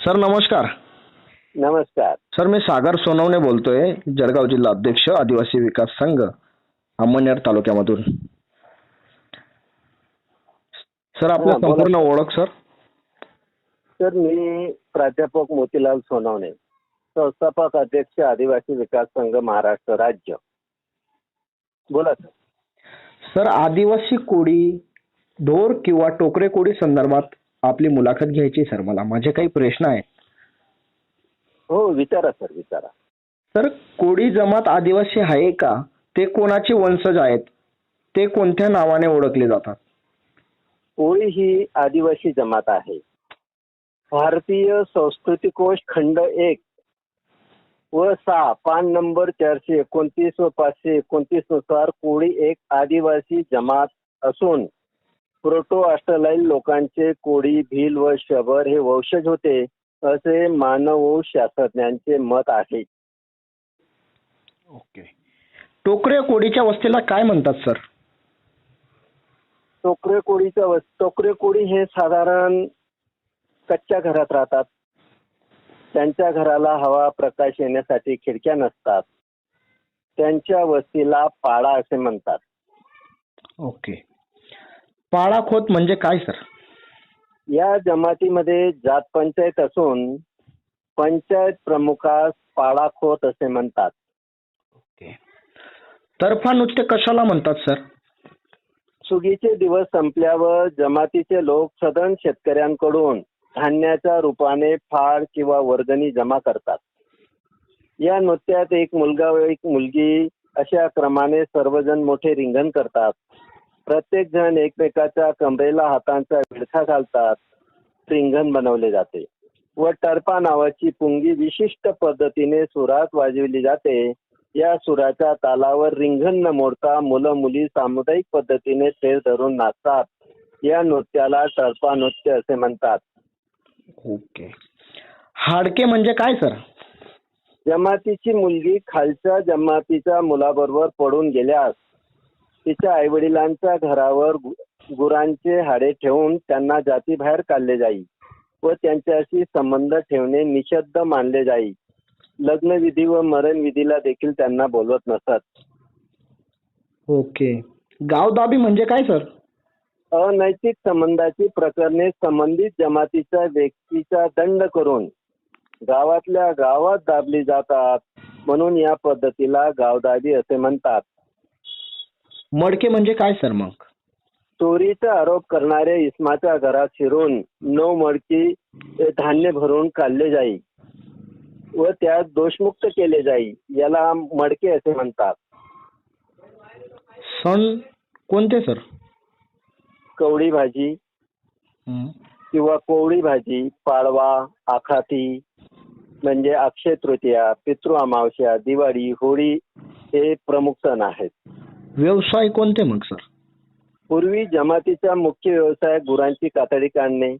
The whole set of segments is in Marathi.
सर नमस्कार. नमस्कार. सर मी सागर सोनवणे बोलतोय जळगाव जिल्हा अध्यक्ष आदिवासी विकास संघ अमनेर तालुक्यामधून. सर आपलं. संपूर्ण ओळख सर? सर मी प्राध्यापक मोतीलाल सोनवणे संस्थापक अध्यक्ष आदिवासी विकास संघ महाराष्ट्र राज्य. बोला सर. सर आदिवासी कोळी ढोर किंवा टोकरे कोळी संदर्भात आपली मुलाखत घ्यायची सर. मला माझे काही प्रश्न आहेत. हो विचारा सर विचारा. सर कोळी जमात आदिवासी आहे का? ते कोणाचे वंशज आहेत? ते कोणत्या नावाने ओळखले जातात? कोळी ही आदिवासी जमात आहे. भारतीय संस्कृती कोश खंड एक व सहा पान नंबर चारशे एकोणतीस व पाचशे एकोणतीसनुसार कोळी एक आदिवासी जमात असून प्रोटो ऑस्ट्रेलाईन लोकांचे कोळी भील व शबर हे वंशज होते असे मानव शास्त्रज्ञांचे मत आहे. ओके. टोकरे कोळीच्या वस्तीला काय म्हणतात सर? टोकरे वस- टोकरे कोळी हे साधारण कच्च्या घरात राहतात. त्यांच्या घराला हवा प्रकाश येण्यासाठी खिडक्या नसतात. त्यांच्या वस्तीला पाडा असे म्हणतात. ओके. पाळाखोत म्हणजे काय सर? या जमातीमध्ये जात पंचायत असून पंचायत प्रमुखास पाडाखोत असे म्हणतात. तर्फा नृत्य कशाला म्हणतात सर? सुगीचे दिवस संपल्यावर जमातीचे लोक सदन शेतकऱ्यांकडून धान्याच्या रूपाने फाळ किंवा वर्गणी जमा करतात. या नृत्यात एक मुलगा व एक मुलगी अशा क्रमाने सर्वजण मोठे रिंगण करतात. प्रत्येक जण एकमेकाच्या कमरेला हातांचा विळखा घालतात. रिंगण बनवले जाते व टर्पा नावाची पुंगी विशिष्ट पद्धतीने सुरात वाजविली जाते. या सुराच्या तालावर रिंगण न मोडता मुलं मुली सामुदायिक पद्धतीने तेल धरून नाचतात. या नृत्याला टर्पा नृत्य असे म्हणतात. ओके. हाडके म्हणजे काय सर? जमातीची मुलगी खालच्या जमातीच्या मुलाबरोबर पडून गेल्यास तिच्या आईवडिलांच्या घरावर गु- गुरांचे हाडे ठेवून त्यांना जातीबाहेर काढले जाई व त्यांच्याशी संबंध ठेवणे निषिद्ध मानले जाई. लग्नविधी व मरणविधीला देखील त्यांना बोलवत नसत. ओके. गावदाबी म्हणजे काय सर? अनैतिक संबंधाची प्रकरणे संबंधित जमातीच्या व्यक्तीचा दंड करून गावातल्या गावात दाबली जातात म्हणून या पद्धतीला गावदाबी असे म्हणतात. मडके म्हणजे काय सर मग? चोरीचा आरोप करणारे इस्माच्या घरात शिरून नऊ मडकी धान्य भरून काढले जाई व त्यात दोषमुक्त केले जाई याला मडके असे म्हणतात. सण कोणते सर? कवडी भाजी किंवा कोवळी भाजी पाडवा आखाती म्हणजे अक्षय तृतीया पितृ अमावस्या दिवाळी होळी हे प्रमुख सण आहेत. व्यवसाय कोणते मग सर? पूर्वी जमातीचा मुख्य व्यवसाय गुरांची कातडी काढणे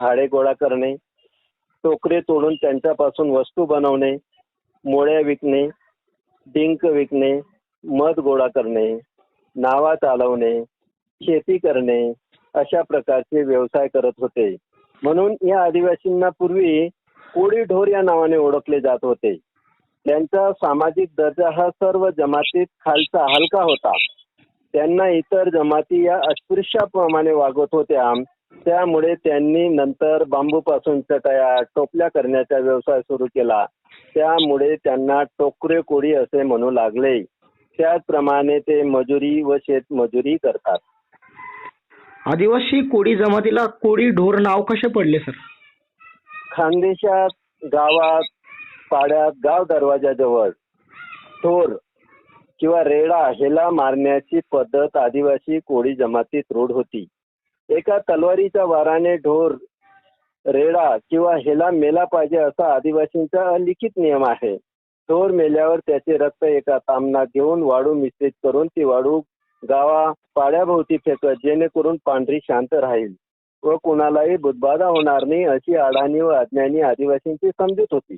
हाडे गोळा करणे टोकरे तोडून त्यांच्यापासून वस्तू बनवणे मोळ्या विकणे डिंक विकणे मध गोळा करणे नावा चालवणे शेती करणे अशा प्रकारचे व्यवसाय करत होते. म्हणून या आदिवासींना पूर्वी कोळी ढोर या नावाने ओळखले जात होते. त्यांचा सामाजिक दर्जा हा सर्व जमातीत खालचा हलका होता. त्यांना इतर जमाती या अस्पृश्याप्रमाणे वागवत होत्या. त्यामुळे त्यांनी नंतर बांबूपासून चटया टोपल्या करण्याचा व्यवसाय सुरू केला. त्यामुळे त्यांना टोकरे कोळी असे म्हणू लागले. त्याचप्रमाणे ते मजुरी व शेतमजुरी करतात. आदिवासी कोळी जमातीला कोळी ढोर नाव कसे पडले सर? खानदेशात गावात पाड्यात गाव दरवाजाजवळ थोर किंवा रेडा हेला मारण्याची पद्धत आदिवासी कोळी जमातीत रूढ होती. एका तलवारीच्या वाराने ढोर रेडा किंवा हेला मेला पाहिजे असा आदिवासींचा लिखित नियम आहे. ढोर मेल्यावर त्याचे रक्त एका तामणात घेऊन वाळू मिश्रित करून ती वाळू गावा पाड्याभोवती फेकत जेणेकरून पांढरी शांत राहील व कुणालाही बुधबाधा होणार नाही अशी अडाणी व अज्ञानी आदिवासींची समजूत होती.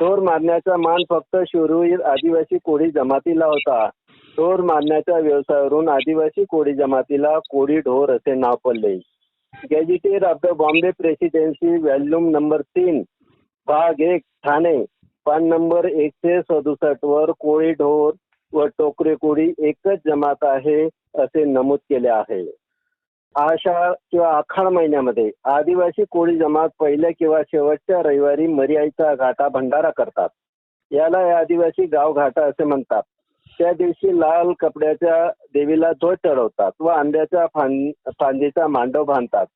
थोर मारण्याचा मान फक्त शूरवीर आदिवासी कोळी जमातीला होता. थोर मारण्याच्या व्यवसायावरून आदिवासी कोळी जमातीला कोळी ढोर असे नाव पडले. Gazetteer of the Bombay presidency volume number तीन भाग एक ठाणे. पान नंबर एकशे सदुसष्ट वर कोळी ढोर व टोकरे कोळी एकच जमात आहे असे नमूद केले आहे. आषाढ किंवा आखाड महिन्यामध्ये आदिवासी कोळी जमात पहिल्या किंवा शेवटच्या रविवारी मर्याईचा घाटा भंडारा करतात. याला या आदिवासी गाव घाटा असे म्हणतात. त्या दिवशी लाल कपड्याच्या देवीला ध्वज चढवतात व आंब्याच्या फां फांदीचा मांडव बांधतात.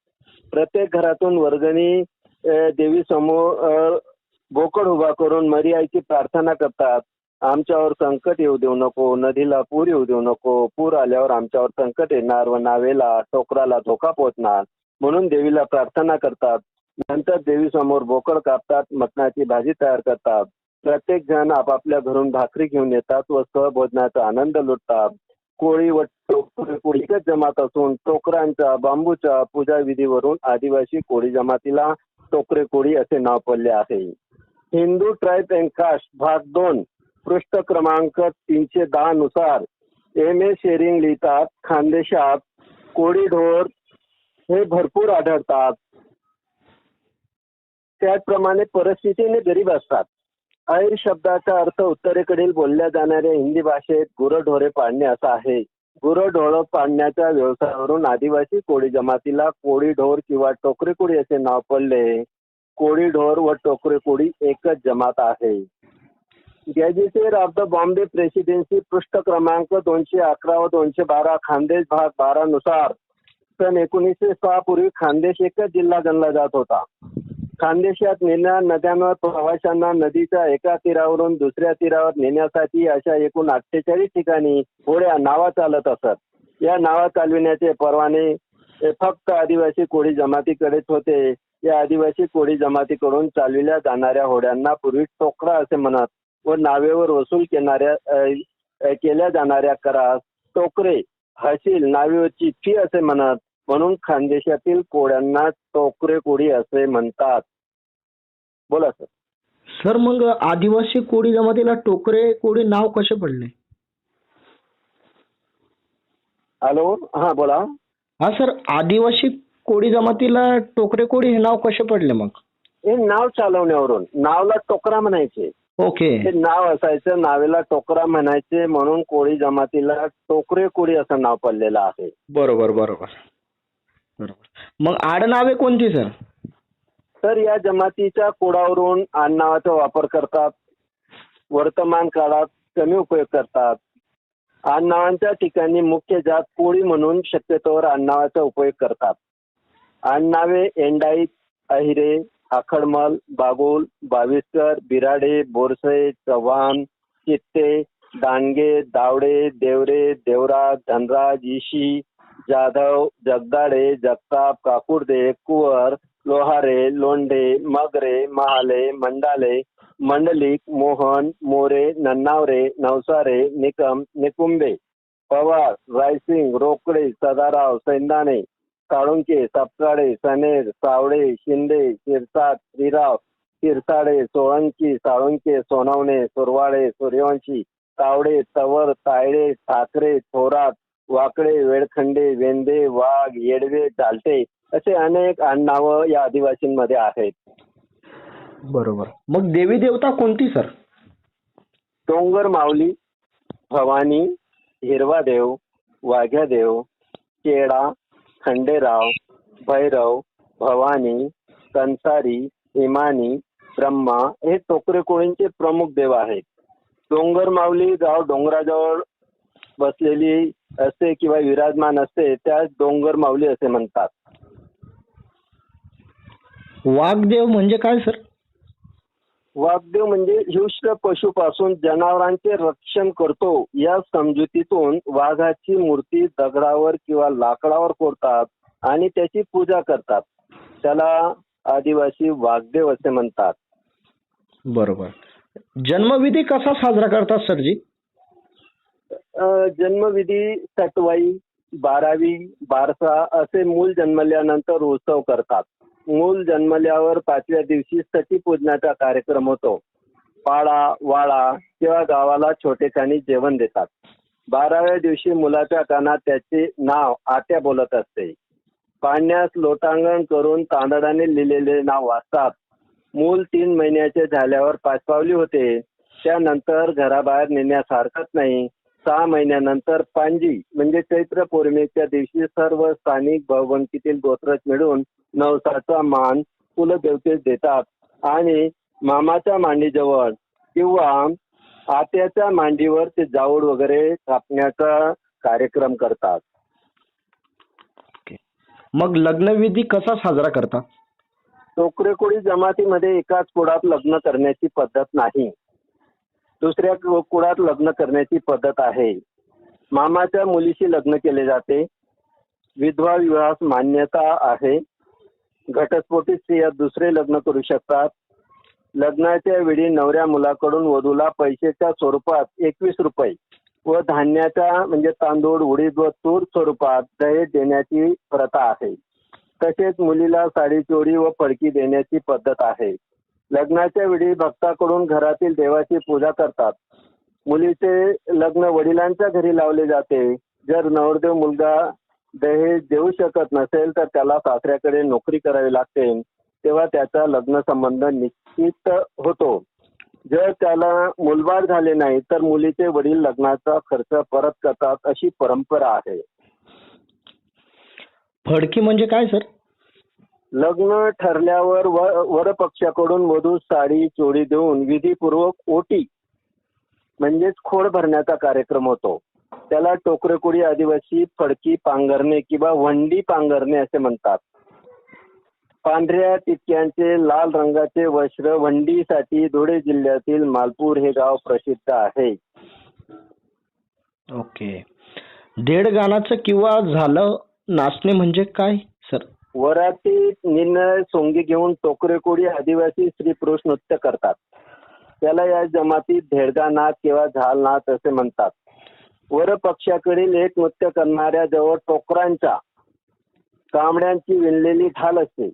प्रत्येक घरातून वर्गणी देवी समोर बोकड उभा करून मर्याईची प्रार्थना करतात. आमच्यावर संकट येऊ देऊ नको नदीला पूर येऊ देऊ नको पूर आल्यावर आमच्यावर संकट येणार व नावेला टोकराला धोका पोहोचणार. म्हणून देवीला प्रार्थना करतात. नंतर देवी समोर बोकड कापतात मटणाची भाजी तयार करतात. प्रत्येक जण आपापल्या घरून भाकरी घेऊन येतात व सहभोजनाचा आनंद लुटतात. कोळी व कोळीकच जमात असून टोकरांच्या बांबूच्या पूजा विधीवरून आदिवासी कोळी जमातीला टोकरे कोळी असे नाव पडले आहे. हिंदू ट्राईब अँड कास्ट भाग दोन. पृष्ठ क्रमांक तीनशे दहा नुसार एम ए शेरिंग लिहितात खानदेशात कोळीढोर हे भरपूर आढळतात. त्याचप्रमाणे परिस्थितीने गरीब असतात. ऐर शब्दाचा अर्थ उत्तरेकडील बोलल्या जाणाऱ्या हिंदी भाषेत गुरढोरे पाडणे असा आहे. गुरढोळ पाडण्याच्या व्यवसायावरून आदिवासी कोळी जमातीला कोळीढोर किंवा टोकरे असे नाव पडले. कोळीढोर व टोकरे एकच जमात आहे. Gazetted of the Bombay presidency पृष्ठ क्रमांक दोनशे अकरा व दोनशे बारा खानदेश भाग बारा नुसार सन एकोणीसशे सहा पूर्वी खानदेश एकच जिल्हा गणला जात होता. खानदेशात नेण्या नद्यांवर प्रवाशांना नदीच्या एका तीरावरून दुसऱ्या तीरावर नेण्यासाठी अशा एकूण अठ्ठेचाळीस ठिकाणी होड्या नावा चालत असत. या नावा चालविण्याचे परवाने फक्त आदिवासी कोळी जमातीकडेच होते. या आदिवासी कोळी जमातीकडून चालविल्या जाणाऱ्या होड्यांना पूर्वी टोकरा असे म्हणत व नावेवर वसूल केणाऱ्या केल्या जाणाऱ्या करास टोकरे हसील नावेवरची फी असे म्हणत म्हणून खानदेशातील कोळ्यांना टोकरे कोळी असे म्हणतात. बोला सर. सर मग आदिवासी कोळी जमातीला टोकरे कोळी नाव कसे पडले? हॅलो हा बोला. हा सर आदिवासी कोळी जमातीला टोकरे कोळी हे नाव कसे पडले मग? हे नाव चालवण्यावरून नावला टोकरा म्हणायचे. ओके. हे नाव असायचं नावेला टोकरा म्हणायचे म्हणून कोळी जमातीला टोकरे कोळी असं नाव पडलेलं आहे. बरोबर बरोबर. बरोबर. मग आडनावे कोणती सर? तर या जमातीच्या कोडावरून आडनावाचा वापर करतात. वर्तमान काळात कमी उपयोग करतात. आडनावांच्या ठिकाणी मुख्य जात कोळी म्हणून शक्यतोवर आडनावाचा उपयोग करतात. आडनावे एंडाईत अहिरे आखडमल बागुल बाविस्कर बिराडे बोरसे चव्हाण चित्ते दांडगे दावडे देवरे देवराज धनराज इशी जाधव जगदाडे जगताप काकुर्दे कुवर लोहारे लोंढे मगरे महाले मंडाले मंडलिक मोहन मोरे नन्नावरे नवसारे निकम निकुंबे पवार रायसिंग रोकडे सदाराव सैंदाणे साळुंके सपकाळे सनेर सावडे शिंदे शिरसाट श्रीराव शिरसाडे सोळंकी साळुंके सोनवणे सुरवाडे सूर्यवंशी तावडे तवर तायडे ठाकरे थोरात वाकडे वेळखंडे वेंदे वाघ येडवे चालटे असे अनेक आडनावं या आदिवासींमध्ये आहेत. बरोबर. मग देवी देवता कोणती सर? डोंगर माऊली भवानी हिरवादेव वाघ्यादेव केळा खंडेराव भैरव भवानी कंसारी इमानी ब्रह्मा हे टोकरे कोळींचे प्रमुख देव आहेत. डोंगर माऊली गाव डोंगराजवळ बसलेली असते किंवा विराजमान असते त्यास डोंगर माऊली असे म्हणतात. वाघदेव म्हणजे काय सर? वाघदेव म्हणजे हिंस्र पशुपासून जनावरांचे रक्षण करतो. या समजुतीतून वाघाची मूर्ती दगडावर किंवा लाकडावर कोरतात आणि त्याची पूजा करतात. त्याला आदिवासी वाघदेव असे म्हणतात. बरोबर. जन्मविधी कसा साजरा करतात सरजी? जन्मविधी सटवाई बारावी बारसा असे मूल जन्मल्यानंतर उत्सव करतात. मूल जन्मल्यावर पाचव्या दिवशी सती पूजनाचा कार्यक्रम होतो. पाडा वाळा किंवा गावाला छोटेखानी जेवण देतात. बाराव्या दिवशी मुलाच्या कानात त्याचे नाव आत्या बोलत असते. पाण्यास लोटांगण करून तांदळाने लिहिलेले नाव वाचतात. मूल तीन महिन्याचे झाल्यावर पाचपावली होते. त्यानंतर घराबाहेर नेण्यास हरकत नाही. सहा महिन्यानंतर पांजी म्हणजे चैत्र पौर्णिमेच्या दिवशी सर्व स्थानिक भावबंदकीतील गोत्रज मिळून नवसाचा मान कुलदेवतेस देतात. आणि मामाच्या मांडीजवळ किंवा आत्याच्या मांडीवर ते जाऊड वगैरे कापण्याचा कार्यक्रम करतात. मग लग्नविधी कसा साजरा करतात टोकरेकोळी जमातीमध्ये एकाच कुळात लग्न करण्याची पद्धत नाही. दुसऱ्या कुळात लग्न करण्याची पद्धत आहे. मामाच्या मुलीशी लग्न केले जाते. विधवा विवाहास मान्यता आहे. घटस्फोटीत स्त्रिया दुसरे लग्न करू शकतात. लग्नाच्या वेळी नवऱ्या मुलाकडून वधूला पैशाच्या स्वरूपात एकवीस रुपये व धान्याच्या म्हणजे तांदूळ उडीद व तूर स्वरूपात दहेज देण्याची प्रथा आहे. तसेच मुलीला साडी चोरी व फडकी देण्याची पद्धत आहे. लग्नाच्या वेळी भक्ताकडून घरातील देवाची पूजा करतात. मुलीचे लग्न वडिलांच्या घरी लावले जाते. जर नवरदेव मुलगा दहेज देऊ शकत नसेल तर त्याला सासऱ्याकडे नोकरी करावी लागते. तेव्हा त्याचा लग्न संबंध निश्चित होतो. जर त्याला मुलबाळ झाले नाही तर मुलीचे वडील लग्नाचा खर्च परत करतात अशी परंपरा आहे. फडकी म्हणजे काय सर? लग्न ठरल्यावर वरपक्षाकडून वधू साडी चोळी देऊन विधीपूर्वक ओटी म्हणजेच खोड भरण्याचा कार्यक्रम होतो. त्याला टोकरेकुडी आदिवासी फडकी पांघरणे किंवा वंडी पांघरणे असे म्हणतात. पांढऱ्या टिक्क्यांचे लाल रंगाचे वस्त्र वंडीसाठी धुळे जिल्ह्यातील मालपूर हे गाव प्रसिद्ध आहे. ओके. देड गाण्याचं किंवा झालं नाचणे म्हणजे काय सर? वराती निर्णय सोंगी घेऊन टोकरेकोडी आदिवासी स्त्री पुरुष नृत्य करतात. त्याला या जमातीत धेडगा नाच किंवा झाल नाच असे म्हणतात. वर पक्षाकडील एक नृत्य करणाऱ्या जवळ टोकरांच्या कांबड्यांची विणलेली ढाल असते.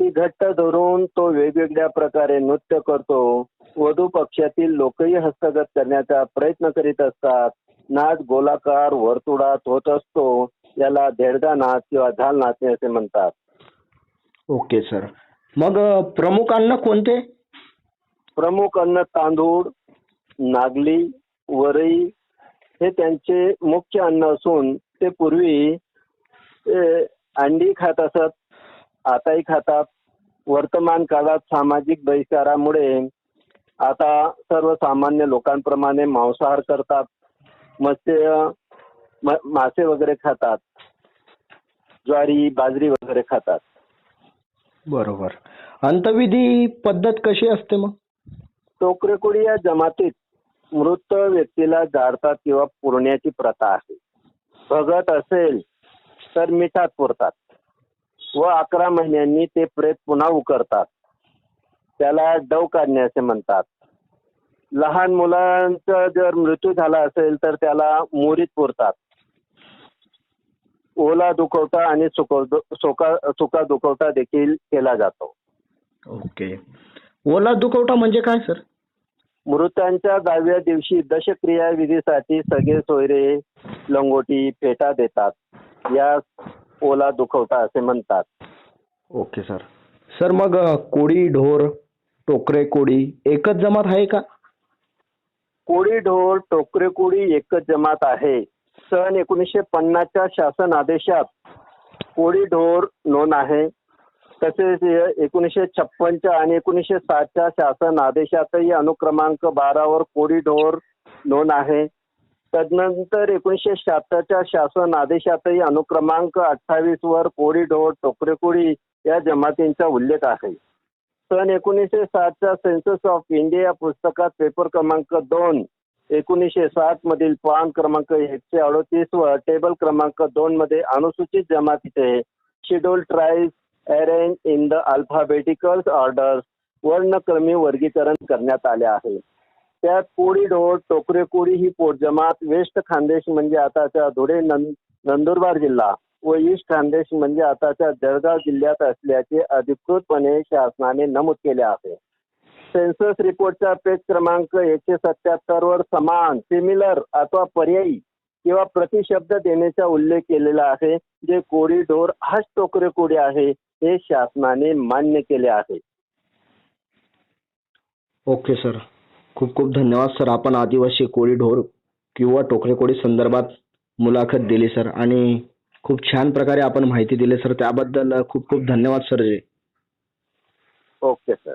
ती घट्ट धरून तो वेगवेगळ्या प्रकारे नृत्य करतो. वधू पक्षातील लोकही हस्तगत करण्याचा प्रयत्न करीत असतात. नाच गोलाकार वर्तुळात होत असतो. याला धेडगा नाच किंवा झाल नाचणे असे म्हणतात. ओके सर मग प्रमुख अन्न कोणते? प्रमुख अन्न तांदूळ नागली वरई हे त्यांचे मुख्य अन्न असून ते पूर्वी अंडी खात असत आताही खातात. वर्तमान काळात सामाजिक बहिष्कारामुळे आता सर्वसामान्य लोकांप्रमाणे मांसाहार करतात. मत्स्य मासे वगैरे खातात. ज्वारी बाजरी वगैरे खातात. बरोबर. अंतविधी पद्धत कशी असते मग? टोकरेकोडी या जमातीत मृत व्यक्तीला जाळतात किंवा पुरण्याची प्रथा आहे. भगत असेल तर मिठात पुरतात. व अकरा महिन्यांनी ते प्रेत पुन्हा उकरतात. त्याला डव काढणे असे म्हणतात. लहान मुलांचा जर मृत्यू झाला असेल तर त्याला मोरीत पुरतात. ओला दुखवटा आणि सुका सुका दुखवटा देखील केला जातो. ओके. ओला दुखवटा म्हणजे काय सर? मृतांच्या दहाव्या दिवशी दशक्रिया विधीसाठी सगळे सोयरे लंगोटी फेटा देतात. या ओला दुखवटा असे म्हणतात. Okay sir. सर मग कोळी ढोर टोकरे कोळी एकच जमात आहे का? कोळी ढोर टोकरे कोळी एकच जमात आहे. सन एकोणीसशे पन्नासच्या शासन आदेशात कोळी ढोर नोंद आहे. तसेच एकोणीसशे छप्पनच्या आणि एकोणीसशे साठच्या शासन आदेशातही अनुक्रमांक बारावर कोळी ढोर नोंद आहे. तदनंतर एकोणीसशे शहात्तरच्या शासन आदेशातही अनुक्रमांक अठ्ठावीस वर कोळी ढोर या जमातींचा उल्लेख आहे. सन एकोणीसशे साठच्या सेन्सस ऑफ इंडिया पुस्तकात पेपर क्रमांक दोन एकोणीसशे साठ मधील पान क्रमांक एकशे अडोतीस व टेबल क्रमांक दोन मध्ये अनुसूचित जमातीचे schedule tribes arrange in the alphabetical order वर्णक्रमी वर्गीकरण करण्यात आले आहे. त्यात कोळी ढोळ टोकरे कोळी ही पोटजमात वेस्ट खानदेश म्हणजे आताच्या धुळे नंदुरबार जिल्हा व ईस्ट खानदेश म्हणजे आताच्या जळगाव जिल्ह्यात असल्याचे अधिकृतपणे शासनाने नमूद केले आहे. सेन्सस रिपोर्टचा पेज क्रमांक एकशे सत्याहत्तर वर समान सिमिलर अथवा पर्यायी किंवा प्रतिशब्द देण्याचा उल्लेख केलेला आहे जे कोळी ढोर हाच टोकरे कोळी आहे हे शासनाने मान्य केले आहे. Okay sir. खूप खूप धन्यवाद सर. आपण आदिवासी कोळी ढोर किंवा टोकरे कोळी संदर्भात मुलाखत दिली सर आणि खूप छान प्रकारे आपण माहिती दिली सर. त्याबद्दल खूप खूप धन्यवाद सर जे. Okay sir.